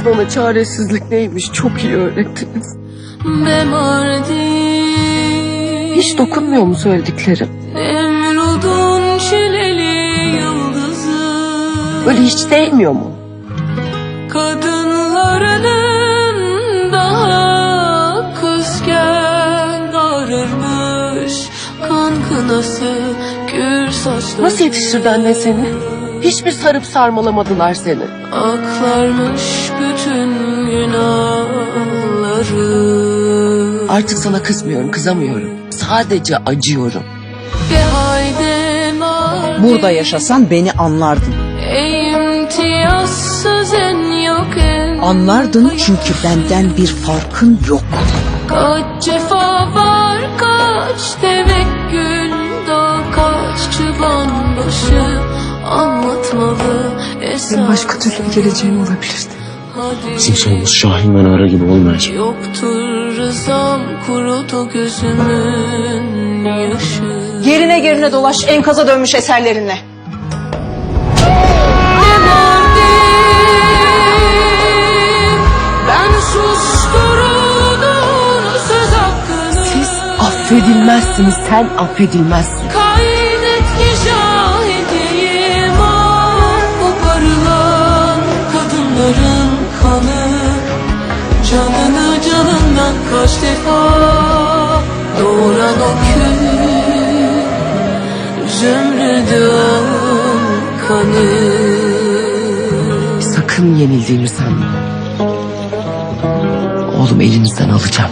Siz bana çaresizlik neymiş çok iyi öğrettiniz. Hiç dokunmuyor mu söylediklerim? Nemrud'un çileli yıldızı Böyle hiç değmiyor mu? Kadınlarının daha kızken ağrırmış Kan kınası gür saçları Nasıl yetiştirdi anne seni? Hiçbir sarıp sarmalamadılar seni. Aklarmış bütün Artık sana kızmıyorum, kızamıyorum. Sadece acıyorum. Burada yaşasan beni anlardın. Anlardın çünkü benden bir farkın yok. Kaç cefa var kaç tevekkül da kaç çıban başı anlatmalı. Benim başka türlü geleceğim olabilirdi. Bizim sonumuz Şahin ve Nara gibi olmayacak. Yoktur rızam kurudu gözümün yaşı Gerine gerine dolaş enkaza dönmüş eserlerinle. Siz affedilmezsiniz, sen affedilmezsin. Kanı Sakın yenildiğimi sanma. Oğlum elinizden alacağım.